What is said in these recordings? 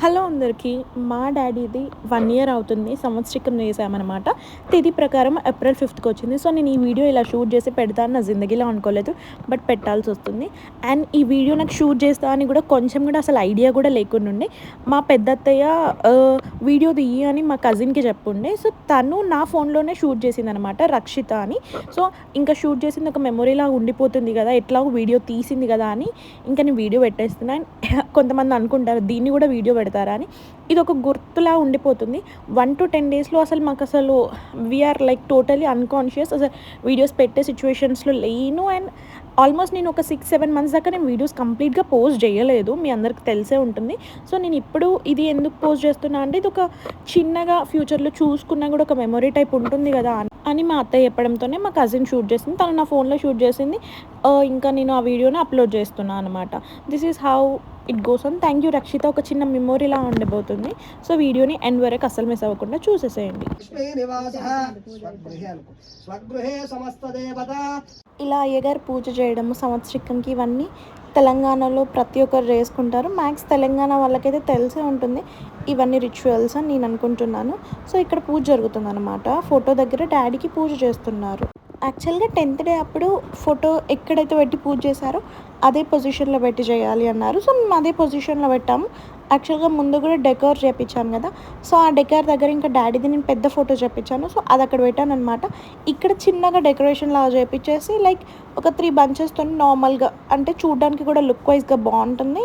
Hello అందరికీ మా డాడీది one year అవుతుంది సంవత్సరికం చేసామన్నమాట తేదీ ప్రకారం ఏప్రిల్ ఫిఫ్త్కి వచ్చింది. సో నేను ఈ వీడియో ఇలా షూట్ చేసి పెడతాను నా జిందగీలో అనుకోలేదు బట్ పెట్టాల్సి వస్తుంది. అండ్ ఈ వీడియో నాకు షూట్ చేస్తా అని కూడా కొంచెం కూడా అసలు ఐడియా కూడా లేకుండా ఉండే. మా పెద్దత్తయ్య వీడియో దియ్యి అని మా కజిన్కి చెప్పుండే. సో తను నా ఫోన్లోనే షూట్ చేసింది అనమాట రక్షిత అని. సో ఇంకా షూట్ చేసింది ఒక మెమొరీలా ఉండిపోతుంది కదా ఎట్లాగో వీడియో తీసింది కదా అని ఇంకా నేను వీడియో పెట్టేస్తున్నాను అండ్ కొంతమంది అనుకుంటారు దీన్ని కూడా వీడియో పెడతారా? అని. ఇది ఒక గుర్తులా ఉండిపోతుంది. వన్ టు టెన్ డేస్లో అసలు మాకు అసలు వీఆర్ లైక్ టోటలీ అన్కాన్షియస్ అసలు వీడియోస్ పెట్టే సిచ్యువేషన్స్లో లేను. అండ్ ఆల్మోస్ట్ నేను ఒక సిక్స్ సెవెన్ మంత్స్ దాకా నేను వీడియోస్ కంప్లీట్గా పోస్ట్ చేయలేదు. మీ అందరికి తెలిసే ఉంటుంది. సో నేను ఇప్పుడు ఇది ఎందుకు పోస్ట్ చేస్తున్నా అంటే ఇది ఒక చిన్నగా ఫ్యూచర్లో చూసుకున్నా కూడా ఒక మెమొరీ టైప్ ఉంటుంది కదా అని- మా అత్తయ్య చెప్పడంతోనే మా కజిన్ షూట్ చేసింది. తను నా ఫోన్లో షూట్ చేసింది. ఇంకా నేను ఆ వీడియోని అప్లోడ్ చేస్తున్నాను అనమాట this is how it goes on thank you Rakshita ఒక చిన్న మెమొరీలా ఉండబోతుంది. సో వీడియోని ఎండ్ వరకు అసలు మిస్ అవ్వకుండా చూసేసేయండి. ఇలా అయ్యగారు పూజ చేయడము సంవత్సరికంకి ఇవన్నీ తెలంగాణలో ప్రతి ఒక్కరు చేసుకుంటారు. మ్యాక్స్ తెలంగాణ వాళ్ళకైతే తెలిసే ఉంటుంది. ఇవన్నీ రిచువల్స్ అని నేను అనుకుంటున్నాను. సో ఇక్కడ పూజ జరుగుతుంది అనమాట ఫోటో దగ్గర డాడీకి పూజ చేస్తున్నారు. యాక్చువల్గా టెన్త్ డే అప్పుడు ఫోటో ఎక్కడైతే పెట్టి పూజ చేశారో అదే పొజిషన్లో పెట్టి చేయాలి అన్నారు. సో మేము అదే పొజిషన్లో పెట్టాము. యాక్చువల్గా ముందు కూడా డెకోర్ చేయించాను కదా. సో ఆ డెకోర్ దగ్గర ఇంకా డాడీది నేను పెద్ద ఫోటో చేపించాను. సో అది అక్కడ పెట్టాను అనమాట ఇక్కడ చిన్నగా డెకరేషన్ లాగా చేయించేసి లైక్ ఒక త్రీ బంచెస్తో నార్మల్గా అంటే చూడడానికి కూడా లుక్ వైజ్గా బాగుంటుంది.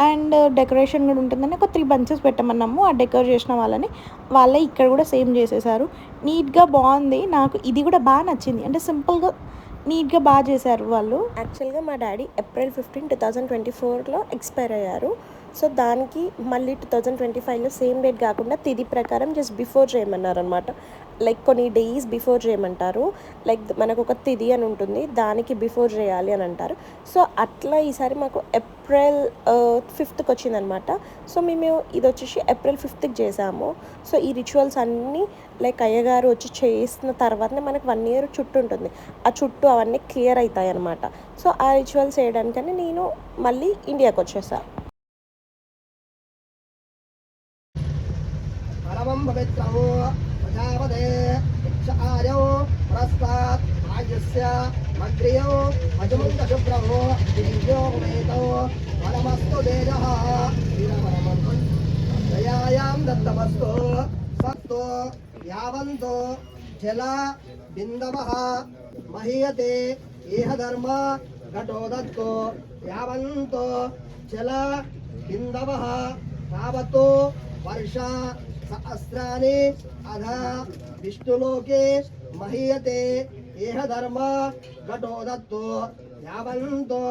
అండ్ డెకరేషన్ కూడా ఉంటుందని ఒక త్రీ బంచెస్ పెట్టమన్నాము. ఆ డెకరేట్ చేసిన వాళ్ళని. వాళ్ళే ఇక్కడ కూడా సేమ్ చేసేసారు. నీట్గా బాగుంది. నాకు ఇది కూడా బాగా నచ్చింది. అంటే సింపుల్గా నీట్గా బాగా చేశారు వాళ్ళు. యాక్చువల్గా మా daddy April fifteen two thousand twenty ఫోర్లో ఎక్స్పైర్ అయ్యారు. సో దానికి మళ్ళీ టూ థౌజండ్ ట్వంటీ ఫైవ్లో సేమ్ డేట్ కాకుండా తిది ప్రకారం జస్ట్ బిఫోర్ చేయమన్నారు అనమాట లైక్ కొన్ని డేస్ బిఫోర్ చేయమంటారు. లైక్ మనకు ఒక తిది అని ఉంటుంది. దానికి బిఫోర్ చేయాలి అని అంటారు. సో అట్లా ఈసారి మాకు ఏప్రిల్ ఫిఫ్త్కి uh, వచ్చిందనమాట సో మేము ఇది వచ్చేసి ఏప్రిల్ ఫిఫ్త్కి చేసాము. సో ఈ రిచువల్స్ అన్నీ లైక్ అయ్యగారు వచ్చి చేసిన తర్వాతనే మనకు వన్ ఇయర్ చుట్టూ ఉంటుంది. ఆ చుట్టూ అవన్నీ క్లియర్ అవుతాయి అనమాట సో ఆ రిచువల్స్ చేయడానికని నేను మళ్ళీ ఇండియాకి వచ్చేసాను పరమం పవిత్రము ప్రజాపదే యక్ష ఆయో పురస్తాత్ ఆయుష్య మగ్రియో అజముంత శుభ్రమో దివ్యో వేదో పరమస్తు తేజః దయాయాం దత్తమస్తు సత్తు యావంతో జల బిందవః మహీయతే ఏహ ధర్మ ఘటో దత్తో యావంతో జల బిందవః తావతో వర్ష సహస్రాని అధ విష్ణులోకే మహీయతే ఏహ ధర్మ ఘటో దత్తో యావంతో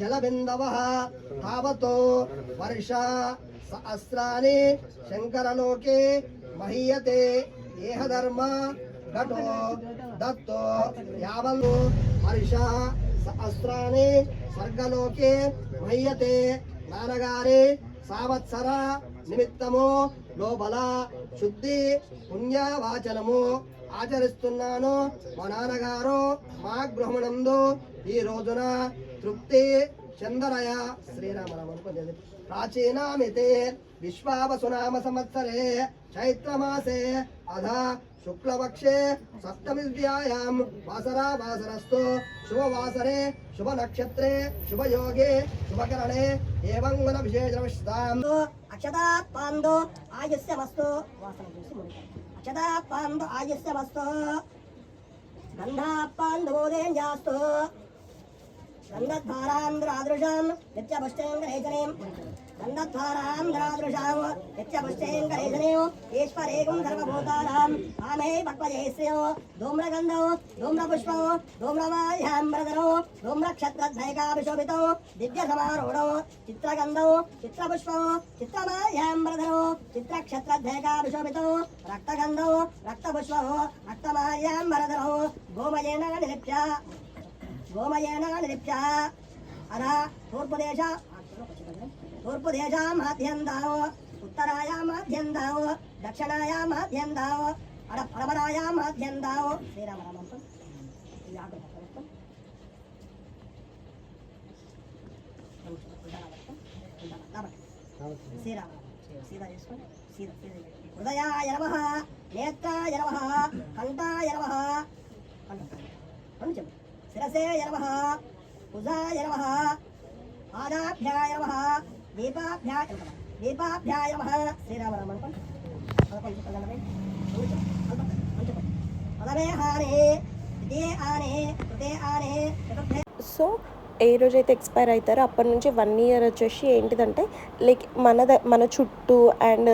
జలబిందవ తావతో వర్ష సహస్రాని శంకరలోకే మహీయతే ఏహ ధర్మ ఘటో దత్తో యావంతో వర్ష సహస్రాని స్వర్గలోకే మహ్యతే నాన్నగారి సంవత్సర నిమిత్తము లోపల శుద్ధి పుణ్యవాచనము ఆచరిస్తున్నాను మా నాన్నగారు మా గృహమునందు ఈ రోజున తృప్తి చందరయ శ్రీరామరామ ప్రాచీనామితే విశ్వావసునామ సంవత్సరే చైత్రమాసే అధ శుక్లపక్షే సప్తమి విద్యాయాం వాసరా వాసరస్తు శుభవాసరే శుభ నక్షత్రే శుభయోగే శుభకరణే ఏవం గుణ విశేష అక్షదాత్ పాందో ఆయుష్యమస్తు. వాసన చూసి మునిగాడు. అక్షదాత్ పాందో ఆయుష్యమస్తు. గంధా పాండవోదయం జాస్తు గంధద్వారాంధ్రాదృశం నిత్యపుష్టేంద్రేజనేం గంధద్వారాంధ్రాదృశాం నిత్యపుష్టేంద్రేజనేం ఈశ్వరేకం సర్వభూతానాం ఆమే పక్వజేస్యో ధూమ్రగంధం ధూమ్రపుష్పం ధూమ్రమాల్యాంబ్రదరం ధూమ్రక్షత్రధ్నైకాభిశోభితం దివ్య సమారూఢం చిత్రగంధం చిత్రపుష్పం చిత్రమాల్యాంబ్రదరం చిత్రక్షత్రధ్నైకాభిశోభితం రక్తగంధం రక్తపుష్పం రక్తమాల్యాంబరదరం గోమయేన నిలిప్య గోమయేన నిలిప్య అదా తూర్పు దేశ తూర్పు దేశ మాధ్యందాం ఉత్తరాయ మాధ్యందాం దక్షిణాయ మాధ్యందాం అడ పడమరాయ మాధ్యందాం శ్రీరామ రామంతం ఈ ఆకు మొత్తం. శ్రీరామ సీదా చేసుకోండి సీదా సీదా హృదయాయ నమ నేత్రాయ నమ కంఠాయ నమ రెండు చెప్పు శిరసే నమ భుజాయ నమ పాదాభ్యాయ నమ దీపాభ్యాయ దీపాభ్యాయ శ్రీరామరామ అనుకోండి పదకొండు ఆనే ఆనే చతుర్థే సో ఏ రోజైతే ఎక్స్పైర్ అవుతారో అప్పటి నుంచి వన్ ఇయర్ వచ్చేసి ఏంటిదంటే లైక్ మన ద- మన చుట్టూ అండ్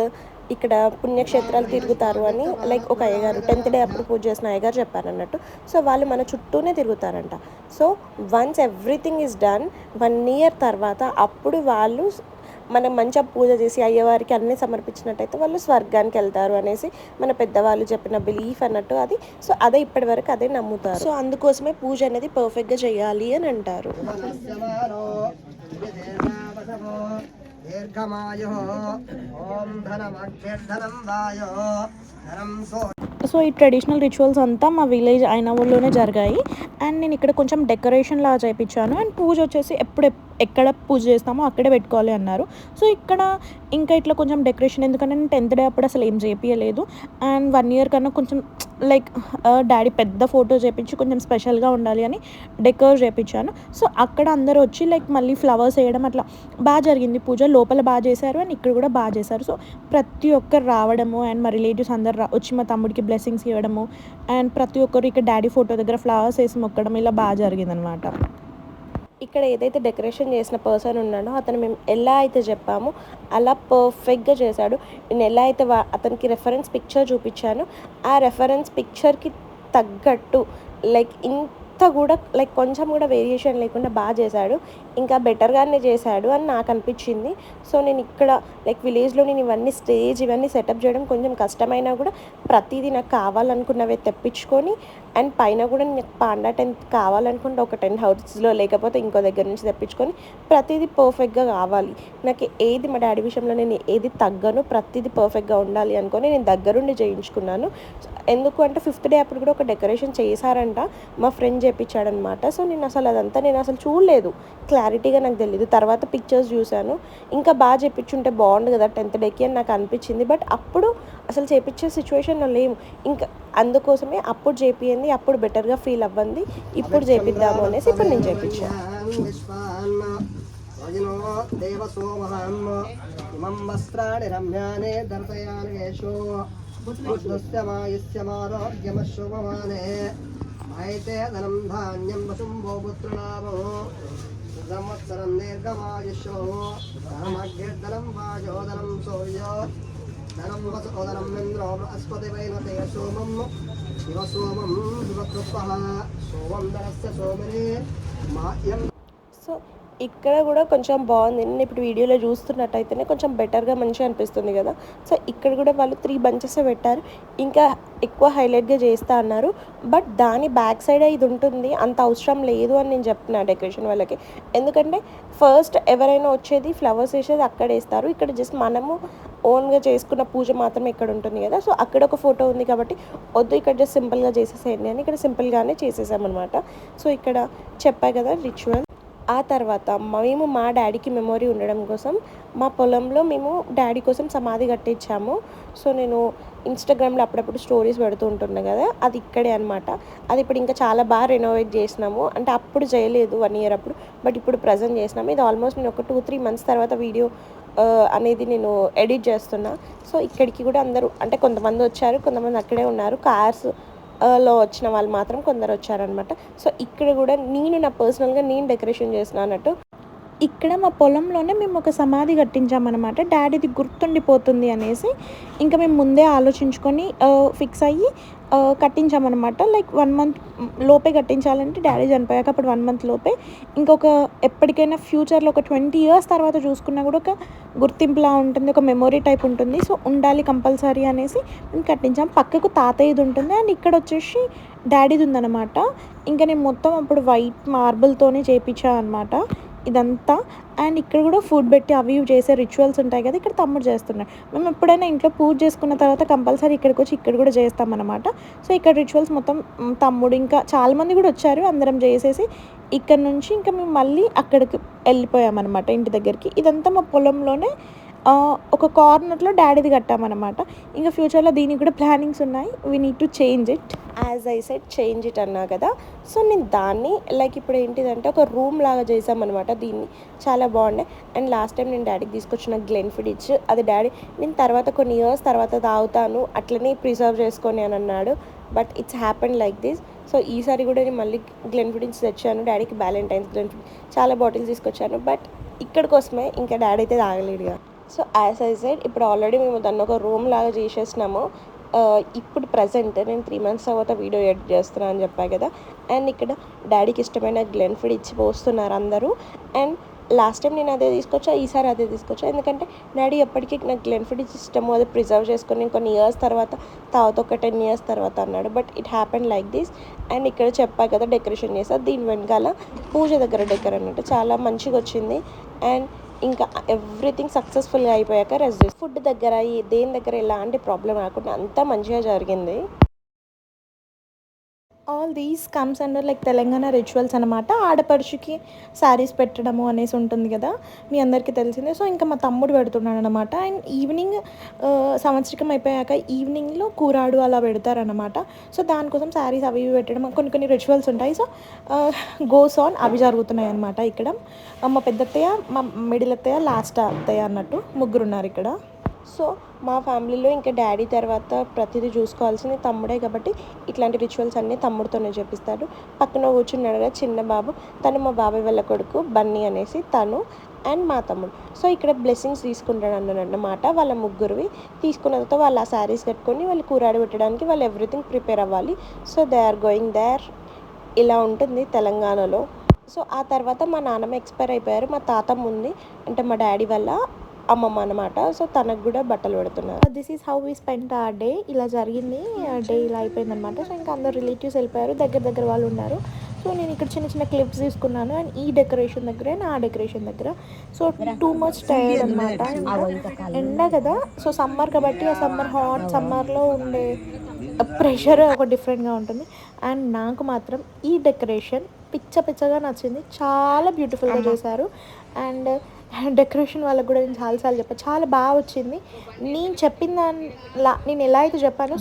ఇక్కడ పుణ్యక్షేత్రాలు తిరుగుతారు అని లైక్ ఒక అయ్యగారు టెన్త్ డే అప్పుడు పూజ చేసిన అయ్యగారు చెప్పారు అన్నట్టు సో వాళ్ళు మన చుట్టూనే తిరుగుతారంట. So once everything is done one year తర్వాత అప్పుడు వాళ్ళు మనం మంచిగా పూజ చేసి అయ్యవారికి అన్నీ సమర్పించినట్టయితే వాళ్ళు స్వర్గానికి వెళ్తారు అనేసి మన పెద్దవాళ్ళు చెప్పిన బిలీఫ్ అన్నట్టు అది. సో అదే ఇప్పటి వరకు అదే నమ్ముతారు. సో అందుకోసమే పూజ అనేది పర్ఫెక్ట్గా చేయాలి అని అంటారు. ఉపనశ్యమానో విదేశావసవో దీర్ఘమాయు ఓం ధనమగ్యర్ధనం వాయో ధనం సో సో ఈ ట్రెడిషనల్ రిచువల్స్ అంతా మా విలేజ్ అయినవల్లోనే జరిగాయి. అండ్ నేను ఇక్కడ కొంచెం డెకరేషన్ లాగా చేయించాను. అండ్ పూజ వచ్చేసి ఎప్పుడు ఎక్కడ పూజ చేస్తామో అక్కడే పెట్టుకోవాలి అన్నారు. సో ఇక్కడ ఇంకా ఇట్లా కొంచెం డెకరేషన్ ఎందుకంటే నేను టెన్త్ డే అప్పుడు అసలు ఏం చేపించలేదు అండ్ వన్ ఇయర్ కన్నా కొంచెం లైక్ డాడీ పెద్ద ఫోటో చేపించి కొంచెం స్పెషల్గా ఉండాలి అని డెకర్ చేపించాను. సో అక్కడ అందరూ వచ్చి లైక్ మళ్ళీ ఫ్లవర్స్ వేయడం అట్లా బాగా జరిగింది. పూజ లోపల బాగా చేశారు అండ్ ఇక్కడ కూడా బాగా చేశారు. సో ప్రతి ఒక్కరు రావడము అండ్ మా రిలేటివ్స్ అందరు వచ్చి మా తమ్ముడికి బ్లెస్సింగ్స్ ఇవ్వడము అండ్ ప్రతి ఒక్కరు ఇక్కడ డాడీ ఫోటో దగ్గర ఫ్లవర్స్ వేసి మొక్కడం ఇలా బాగా జరిగిందనమాట ఇక్కడ ఏదైతే డెకరేషన్ చేసిన పర్సన్ ఉన్నాడో అతను మేము ఎలా అయితే చెప్పామో అలా పర్ఫెక్ట్గా చేశాడు. నేను ఎలా అయితే వా- అతనికి రెఫరెన్స్ పిక్చర్ చూపించాను ఆ రెఫరెన్స్ పిక్చర్కి తగ్గట్టు లైక్ ఇంత కూడా లైక్ కొంచెం కూడా వేరియేషన్ లేకుండా బాగా చేశాడు. ఇంకా బెటర్గానే చేశాడు అని నాకు అనిపించింది. సో నేను ఇక్కడ లైక్ విలేజ్లో నేను ఇవన్నీ స్టేజ్ ఇవన్నీ సెటప్ చేయడం కొంచెం కష్టమైనా కూడా ప్రతిదీ నాకు కావాలనుకున్నవే తెప్పించుకొని అండ్ పైన కూడా నాకు పాండా టెన్త్ కావాలనుకుంటే ఒక టెన్ హౌస్లో లేకపోతే ఇంకో దగ్గర నుంచి తెప్పించుకొని ప్రతిదీ పర్ఫెక్ట్గా కావాలి. నాకు ఏది మా డాడీ విషయంలో నేను ఏది తగ్గను ప్రతిదీ పర్ఫెక్ట్గా ఉండాలి అనుకొని నేను దగ్గరుండి చేయించుకున్నాను. ఎందుకు అంటే ఫిఫ్త్ డే అప్పుడు కూడా ఒక డెకరేషన్ చేశారంట. మా ఫ్రెండ్ చేయించాడనమాట సో నేను అసలు అదంతా నేను అసలు చూడలేదు. క్లారిటీగా నాకు తెలియదు తర్వాత పిక్చర్స్ చూశాను. ఇంకా బాగా చేయించుంటే బాగుండు కదా టెన్త్ డేకి అని నాకు అనిపించింది. బట్ అప్పుడు అసలు చేపించే సిచ్యువేషన్లో లేము. ఇంకా అందుకోసమే అప్పుడు చేపింది అప్పుడు బెటర్గా ఫీల్ అవ్వండి ఇప్పుడు చేపిద్దాము అనేసి ఇప్పుడు నేను చేయించాను విశ్వాన్ ఇమం వస్త్రాణి రమ్యానే బుద్ధస్య మాయస్య మారోగ్యమశుభమానే ఆయతే ధనం ధాన్యం వసుంభో పుత్రలాభో సంవత్సరం దీర్ఘమాయుష్యో ధనమగ్యర్ధనం వాజోధనం సూర్యో ధనం వసోదనం ఇంద్రో బృహస్పతి వైనతే సోమం శివ సోమం శివకృత్వ సోమం ధనస్య సోమనే మాయం సో ఇక్కడ కూడా కొంచెం బాగుంది. నేను ఇప్పుడు వీడియోలో చూస్తున్నట్టయితేనే కొంచెం బెటర్గా మంచిగా అనిపిస్తుంది కదా. సో ఇక్కడ కూడా వాళ్ళు త్రీ బంచెస్ పెట్టారు. ఇంకా ఎక్కువ హైలైట్గా చేస్తా అన్నారు. బట్ దాని బ్యాక్ సైడ్ ఇది ఉంటుంది. అంత అవసరం లేదు అని నేను చెప్తున్నా డెకరేషన్ వాళ్ళకి. ఎందుకంటే ఫస్ట్ ఎవరైనా వచ్చేది ఫ్లవర్స్ వేసేది అక్కడ వేస్తారు. ఇక్కడ జస్ట్ మనము ఓన్గా చేసుకున్న పూజ మాత్రమే ఇక్కడ ఉంటుంది కదా. సో అక్కడ ఒక ఫోటో ఉంది కాబట్టి వద్దు ఇక్కడ జస్ట్ సింపుల్గా చేసేసేయండి అని ఇక్కడ సింపుల్గానే చేసేసామన్నమాట. సో ఇక్కడ చెప్పా కదా రిచువల్ ఆ తర్వాత మేము మా డాడీకి మెమొరీ ఉండడం కోసం మా పొలంలో మేము డాడీ కోసం సమాధి కట్టించాము. సో నేను ఇన్స్టాగ్రామ్లో అప్పుడప్పుడు స్టోరీస్ పెడుతూ ఉంటున్నా కదా అది ఇక్కడే అనమాట అది ఇప్పుడు ఇంకా చాలా బాగా రెనోవేట్ చేసినాము. అంటే అప్పుడు చేయలేదు వన్ ఇయర్ అప్పుడు బట్ ఇప్పుడు ప్రజెంట్ చేసినాము. ఇది ఆల్మోస్ట్ నేను ఒక టూ త్రీ మంత్స్ తర్వాత వీడియో అనేది నేను ఎడిట్ చేస్తున్నా. సో ఇక్కడికి కూడా అందరూ అంటే కొంతమంది వచ్చారు కొంతమంది అక్కడే ఉన్నారు. కార్స్ లో వచ్చిన వాళ్ళు మాత్రం కొందరు వచ్చారనమాట సో ఇక్కడ కూడా నేను నా పర్సనల్గా నేను డెకరేషన్ చేసిన అన్నట్టు ఇక్కడ మా పొలంలోనే మేము ఒక సమాధి కట్టించామన్నమాట. డాడీది గుర్తుండిపోతుంది అనేసి ఇంకా మేము ముందే ఆలోచించుకొని ఫిక్స్ అయ్యి కట్టించామన్నమాట. లైక్ వన్ మంత్ లోపే కట్టించాలంటే డాడీ చనిపోయాక అప్పుడు వన్ మంత్ లోపే. ఇంకొక ఎప్పటికైనా ఫ్యూచర్లో ఒక ట్వంటీ ఇయర్స్ తర్వాత చూసుకున్నా కూడా ఒక గుర్తింపులా ఉంటుంది ఒక మెమొరీ టైప్ ఉంటుంది. సో ఉండాలి కంపల్సరీ అనేసి మేము కట్టించాం. పక్కకు తాతయ్యది ఉంటుంది అండ్ ఇక్కడ వచ్చేసి డాడీది ఉందన్నమాట. ఇంకా నేను మొత్తం అప్పుడు వైట్ మార్బుల్తోనే చేయించాను అనమాట ఇదంతా. అండ్ ఇక్కడ కూడా ఫుడ్ పెట్టి అవి చేసే రిచువల్స్ ఉంటాయి కదా ఇక్కడ తమ్ముడు చేస్తున్నాడు. మేము ఎప్పుడైనా ఇంట్లో పూజ చేసుకున్న తర్వాత కంపల్సరీ ఇక్కడికి వచ్చి ఇక్కడ కూడా చేస్తామన్నమాట. సో ఇక్కడ రిచువల్స్ మొత్తం తమ్ముడు ఇంకా చాలామంది కూడా వచ్చారు అందరం చేసేసి ఇక్కడ నుంచి ఇంకా మేము మళ్ళీ అక్కడికి వెళ్ళిపోయామన్నమాట ఇంటి దగ్గరికి. ఇదంతా మా పొలంలోనే ఒక కార్నర్లో డాడీది కట్టామన్నమాట. ఇంకా ఫ్యూచర్లో దీనికి కూడా ప్లానింగ్స్ ఉన్నాయి. We need to change it as I set change it అన్నా కదా. సో నేను దాన్ని లైక్ ఇప్పుడు ఏంటిదంటే ఒక రూమ్ లాగా చేసామన్నమాట దీన్ని చాలా బాగుండే అండ్ లాస్ట్ టైం నేను డాడీకి తీసుకొచ్చిన గ్లెన్ ఫిడిచ్ అది డాడీ నేను తర్వాత కొన్ని ఇయర్స్ తర్వాత తాగుతాను అట్లనే ప్రిజర్వ్ చేసుకొని అని అన్నాడు. But it's happen like this so ఈసారి కూడా నేను మళ్ళీ గ్లెన్ ఫిడిచ్ తెచ్చాను. డాడీకి బ్యాలెంటైన్స్ గ్లెన్ చాలా బాటిల్స్ తీసుకొచ్చాను. బట్ ఇక్కడ కోసమే ఇంకా డాడీ అయితే తాగలేడుగా సో యాజ్ ఐ సైడ్ ఇప్పుడు ఆల్రెడీ మేము దాన్ని ఒక రూమ్ లాగా చేసేసినాము. ఇప్పుడు ప్రజెంట్ నేను త్రీ మంత్స్ తర్వాత వీడియో ఎడిట్ చేస్తున్నాను అని చెప్పా కదా. అండ్ ఇక్కడ డాడీకి ఇష్టమైన గ్లెన్ ఫుడ్ ఇచ్చి పోస్తున్నారు అందరూ. అండ్ లాస్ట్ టైం నేను అదే తీసుకొచ్చా ఈసారి అదే తీసుకొచ్చా. ఎందుకంటే డాడీ ఎప్పటికీ నాకు గ్లెన్ ఇచ్చి ఇష్టము అది ప్రిజర్వ్ చేసుకొని కొన్ని ఇయర్స్ తర్వాత తర్వాత ఒక టెన్ ఇయర్స్ తర్వాత అన్నాడు. But it happen like this. And ఇక్కడ చెప్పా కదా డెకరేషన్ చేసా దీని వెనకాల పూజ దగ్గర డెకర్ అన్నట్టు చాలా మంచిగా వచ్చింది. అండ్ ఇంకా ఎవ్రీథింగ్ సక్సెస్ఫుల్గా అయిపోయాక రెస్ట్ ఫుడ్ దగ్గర దేని దగ్గర ఎలాంటి ప్రాబ్లం రాకుండా అంతా మంచిగా జరిగింది. All these comes under like Telangana rituals అనమాట ఆడపడుచుకి శారీస్ పెట్టడము అనేసి ఉంటుంది కదా మీ అందరికీ తెలిసిందే. సో ఇంకా మా తమ్ముడు పెడుతున్నాడు అనమాట అండ్ ఈవినింగ్ uh, సంవత్సరికం అయిపోయాక ఈవినింగ్లో కూరాడు అలా పెడతారనమాట సో దానికోసం శారీస్ అవి ఇవి పెట్టడం కొన్ని కొన్ని రిచువల్స్ ఉంటాయి. సో గోస్ ఆన్ అవి జరుగుతున్నాయి అనమాట ఇక్కడ. మా పెద్ద అత్తయ్య మా మిడిల్ అత్తయ్య లాస్ట్ అత్తయ్య అన్నట్టు ముగ్గురు ఉన్నారు ఇక్కడ. సో మా ఫ్యామిలీలో ఇంకా డాడీ తర్వాత ప్రతిదీ చూసుకోవాల్సింది తమ్ముడే కాబట్టి ఇట్లాంటి రిచువల్స్ అన్నీ తమ్ముడితోనే చేపిస్తాడు. పక్కన కూర్చున్నాడు కదా చిన్న బాబు తను మా బాబాయ్ వాళ్ళ కొడుకు బన్నీ అనేసి తను అండ్ మా తమ్ముడు. సో ఇక్కడ బ్లెస్సింగ్స్ తీసుకుంటాడు అన్నమాట వాళ్ళ ముగ్గురివి. తీసుకున్న తర్వాత వాళ్ళు ఆ శారీస్ కట్టుకొని వాళ్ళు కూరాడి పెట్టడానికి వాళ్ళు ఎవ్రీథింగ్ ప్రిపేర్ అవ్వాలి. So they are going there ఇలా ఉంటుంది తెలంగాణలో. సో ఆ తర్వాత మా నాన్నమ్మ ఎక్స్పైర్ అయిపోయారు మా తాతమ్మ ఉంది. అంటే మా డాడీ వల్ల అమ్మమ్మ అనమాట సో తనకు కూడా బట్టలు పెడుతున్నారు. This is how we spend a day ఇలా జరిగింది. డే ఇలా అయిపోయిందనమాట సో ఇంకా అందరు రిలేటివ్స్ వెళ్ళిపోయారు. దగ్గర దగ్గర వాళ్ళు ఉన్నారు. సో నేను ఇక్కడ చిన్న చిన్న క్లిప్స్ తీసుకున్నాను. అండ్ ఈ డెకరేషన్ దగ్గర అండ్ ఆ డెకరేషన్ దగ్గర సో టూ మచ్ టైర్డ్ అనమాట ఎండ కదా. సో సమ్మర్ కాబట్టి ఆ సమ్మర్ హాట్ సమ్మర్లో ఉండే ప్రెషర్ ఒక డిఫరెంట్గా ఉంటుంది. అండ్ నాకు మాత్రం ఈ డెకరేషన్ పిచ్చ పిచ్చగా నచ్చింది. చాలా బ్యూటిఫుల్గా చేశారు. అండ్ డెకరేషన్ వాళ్ళకి కూడా నేను చాలాసార్లు చెప్పాను చాలా బాగా వచ్చింది. నేను చెప్పిన దానిలా నేను ఎలా అయితే చెప్పానో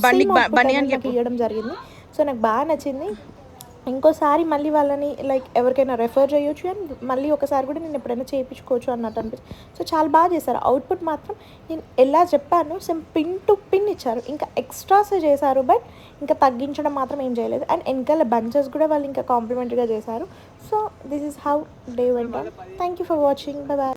నాకు ఇవ్వడం జరిగింది. సో నాకు బాగా నచ్చింది. ఇంకోసారి మళ్ళీ వాళ్ళని లైక్ ఎవరికైనా రెఫర్ చేయొచ్చు అండ్ మళ్ళీ ఒకసారి కూడా నేను ఎప్పుడైనా చేయించుకోవచ్చు అన్నట్టు అనిపిస్తుంది. సో చాలా బాగా చేశారు. అవుట్పుట్ మాత్రం నేను ఎలా చెప్పాను సేమ్ పిన్ టు పిన్ ఇచ్చారు. ఇంకా ఎక్స్ట్రాస్ చేశారు బట్ ఇంకా తగ్గించడం మాత్రం ఏం చేయలేదు. అండ్ వెనకాల బంచెస్ కూడా వాళ్ళు ఇంకా కాంప్లిమెంటరీగా చేశారు. So this is how day went thank you for watching. Bye.